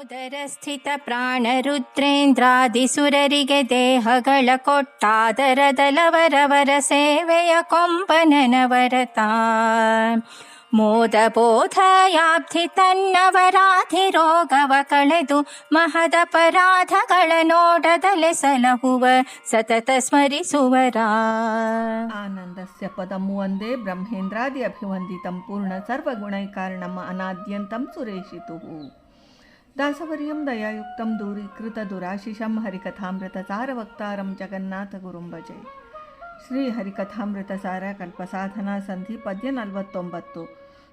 ಮೋದರ ಸ್ಥಿತ ಪ್ರಾಣರುದ್ರೇಂದ್ರಾದಿಸುರರಿಗೆ ದೇಹಗಳ ಕೊಟ್ಟಾದರದಲವರವರ ಸೇವೆಯ ಕೊಂಬನವರತ ಮೋದ ಬೋಧಯಾಬ್ಧಿ ತನ್ನವರಾಧಿ ರೋಗವ ಕಳೆದು ಮಹದಪರಾಧಗಳ ನೋಡದಲೆ ಸಲಹುವ ಸತತ ಸ್ಮರಿಸುವರ. ಆನಂದಸ್ಯ ಪದಮು ಒಂದೇ ಬ್ರಹ್ಮೇಂದ್ರಾದಿ ಅಭಿವಂದಿತಂ ಪೂರ್ಣ ಸರ್ವಗುಣೈಕಾರಣಂ ಅನಾದ್ಯಂತಂ ಸುರೇಶಿತುಃ ದಾಸವರ್ಯಂ ದಯಾಯುಕ್ತಂ ದೂರೀಕೃತ ದುರಾಶಿಷಂ ಹರಿಕಥಾಮೃತ ಸಾರವಕ್ತಾರಂ ಜಗನ್ನಾಥ ಗುರುಂ ಭಜೆ ಶ್ರೀ ಹರಿಕಥಾಮೃತ ಸಾರ ಕಲ್ಪಸಾಧನಾ ಸಂಧಿ ಪದ್ಯ ನಲವತ್ತೊಂಬತ್ತು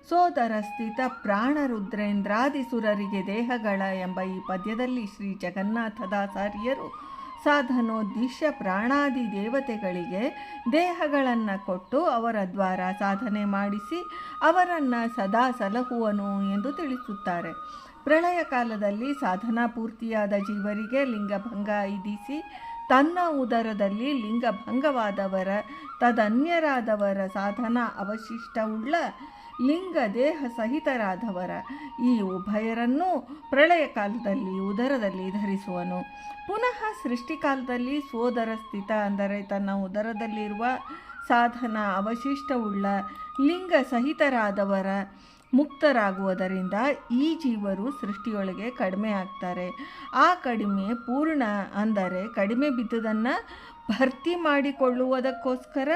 ಸೋದರ ಸ್ಥಿತ ಪ್ರಾಣರುದ್ರೇಂದ್ರಾದಿಸುರರಿಗೆ ದೇಹಗಳ ಎಂಬ ಈ ಪದ್ಯದಲ್ಲಿ ಶ್ರೀ ಜಗನ್ನಾಥದಾಚಾರ್ಯರು ಸಾಧನೋದ್ದೇಶ ಪ್ರಾಣಾದಿ ದೇವತೆಗಳಿಗೆ ದೇಹಗಳನ್ನು ಕೊಟ್ಟು ಅವರ ದ್ವಾರ ಸಾಧನೆ ಮಾಡಿಸಿ ಅವರನ್ನು ಸದಾ ಸಲಹುವನು ಎಂದು ತಿಳಿಸುತ್ತಾರೆ. ಪ್ರಳಯ ಕಾಲದಲ್ಲಿ ಸಾಧನಾ ಪೂರ್ತಿಯಾದ ಜೀವರಿಗೆ ಲಿಂಗಭಂಗ ಐದಿಸಿ ತನ್ನ ಉದರದಲ್ಲಿ ಲಿಂಗಭಂಗವಾದವರ, ತದನ್ಯರಾದವರ ಸಾಧನ ಅವಶಿಷ್ಟವುಳ್ಳ ಲಿಂಗ ದೇಹ ಸಹಿತರಾದವರ, ಈ ಉಭಯರನ್ನು ಪ್ರಳಯ ಕಾಲದಲ್ಲಿ ಉದರದಲ್ಲಿ ಧರಿಸುವನು. ಪುನಃ ಸೃಷ್ಟಿಕಾಲದಲ್ಲಿ ಸೋದರ ಸ್ಥಿತ ಅಂದರೆ ತನ್ನ ಉದರದಲ್ಲಿರುವ ಸಾಧನ ಅವಶಿಷ್ಟವುಳ್ಳ ಲಿಂಗ ಸಹಿತರಾದವರ ಮುಕ್ತರಾಗುವುದರಿಂದ ಈ ಜೀವರು ಸೃಷ್ಟಿಯೊಳಗೆ ಕಡಿಮೆ ಆಗ್ತಾರೆ. ಆ ಕಡಿಮೆ ಪೂರ್ಣ ಅಂದರೆ ಕಡಿಮೆ ಬಿದ್ದುದನ್ನು ಭರ್ತಿ ಮಾಡಿಕೊಳ್ಳುವುದಕ್ಕೋಸ್ಕರ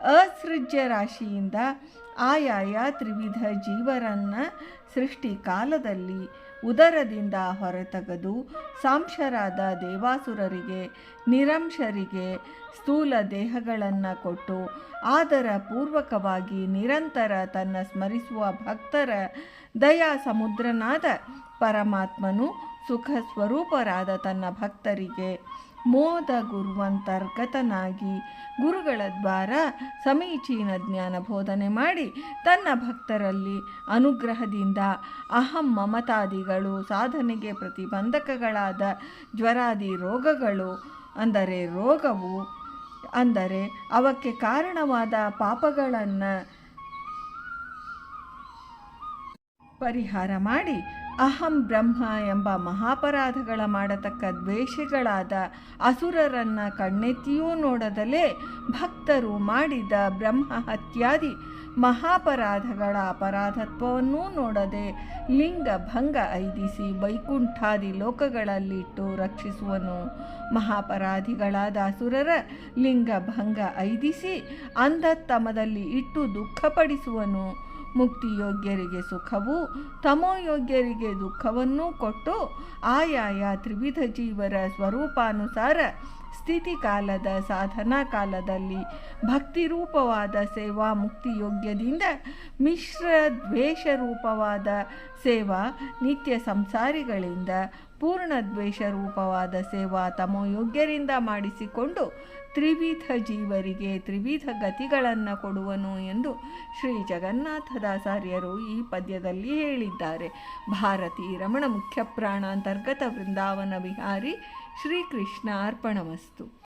ಅಸೃಜ್ಯ ರಾಶಿಯಿಂದ ಆಯಾಯ ತ್ರಿವಿಧ ಜೀವರನ್ನು ಸೃಷ್ಟಿ ಕಾಲದಲ್ಲಿ ಉದರದಿಂದ ಹೊರತಗದು ಸಾಂಶರಾದ ದೇವಾಸುರರಿಗೆ, ನಿರಂಶರಿಗೆ ಸ್ಥೂಲ ದೇಹಗಳನ್ನು ಕೊಟ್ಟು ಆದರ ಪೂರ್ವಕವಾಗಿ ನಿರಂತರ ತನ್ನ ಸ್ಮರಿಸುವ ಭಕ್ತರ ದಯಾ ಸಮುದ್ರನಾದ ಪರಮಾತ್ಮನು ಸುಖ ಸ್ವರೂಪರಾದ ತನ್ನ ಭಕ್ತರಿಗೆ ಮೋದ ಗುರುವಂತರ್ಗತನಾಗಿ ಗುರುಗಳ ದ್ವಾರ ಸಮೀಚೀನ ಜ್ಞಾನ ಬೋಧನೆ ಮಾಡಿ ತನ್ನ ಭಕ್ತರಲ್ಲಿ ಅನುಗ್ರಹದಿಂದ ಅಹಂ ಮಮತಾದಿಗಳು, ಸಾಧನೆಗೆ ಪ್ರತಿಬಂಧಕಗಳಾದ ಜ್ವರಾದಿ ರೋಗಗಳು, ಅಂದರೆ ರೋಗವು, ಅಂದರೆ ಅವಕ್ಕೆ ಕಾರಣವಾದ ಪಾಪಗಳನ್ನು ಪರಿಹಾರ ಮಾಡಿ ಅಹಂ ಬ್ರಹ್ಮ ಎಂಬ ಮಹಾಪರಾಧಗಳ ಮಾಡತಕ್ಕ ದ್ವೇಷಗಳಾದ ಅಸುರರನ್ನು ಕಣ್ಣೆತ್ತಿಯೂ ನೋಡದಲೇ ಭಕ್ತರು ಮಾಡಿದ ಬ್ರಹ್ಮ ಹತ್ಯಾದಿ ಮಹಾಪರಾಧಗಳ ಅಪರಾಧತ್ವವನ್ನೂ ನೋಡದೆ ಲಿಂಗ ಭಂಗ ಐದಿಸಿ ವೈಕುಂಠಾದಿ ಲೋಕಗಳಲ್ಲಿಟ್ಟು ರಕ್ಷಿಸುವನು. ಮಹಾಪರಾಧಿಗಳಾದ ಅಸುರರ ಲಿಂಗ ಭಂಗ ಐದಿಸಿ ಅಂಧತ್ತಮದಲ್ಲಿ ಇಟ್ಟು ದುಃಖಪಡಿಸುವನು. ಮುಕ್ತಿಯೋಗ್ಯರಿಗೆ ಸುಖವು ತಮೋಯೋಗ್ಯರಿಗೆ ದುಃಖವನ್ನೂ ಕೊಟ್ಟು ಆಯಾಯ ತ್ರಿವಿಧ ಜೀವರ ಸ್ವರೂಪಾನುಸಾರ ಸ್ಥಿತಿಕಾಲದ ಸಾಧನಾ ಕಾಲದಲ್ಲಿ ಭಕ್ತಿರೂಪವಾದ ಸೇವಾ ಮುಕ್ತಿ ಯೋಗ್ಯದಿಂದ ಮಿಶ್ರ ದ್ವೇಷ ರೂಪವಾದ, ಸೇವಾ ನಿತ್ಯ ಸಂಸಾರಿಗಳಿಂದ ಪೂರ್ಣ ದ್ವೇಷ ರೂಪವಾದ, ಸೇವಾ ತಮೋಯೋಗ್ಯರಿಂದ ಮಾಡಿಸಿಕೊಂಡು ತ್ರಿವಿಧ ಜೀವರಿಗೆ ತ್ರಿವಿಧ ಗತಿಗಳನ್ನು ಕೊಡುವನು ಎಂದು ಶ್ರೀ ಜಗನ್ನಾಥದಾಚಾರ್ಯರು ಈ ಪದ್ಯದಲ್ಲಿ ಹೇಳಿದ್ದಾರೆ. ಭಾರತೀ ರಮಣ ಮುಖ್ಯ ಪ್ರಾಣ ಅಂತರ್ಗತ ವೃಂದಾವನ ವಿಹಾರಿ ಶ್ರೀಕೃಷ್ಣ ಅರ್ಪಣಮಸ್ತು.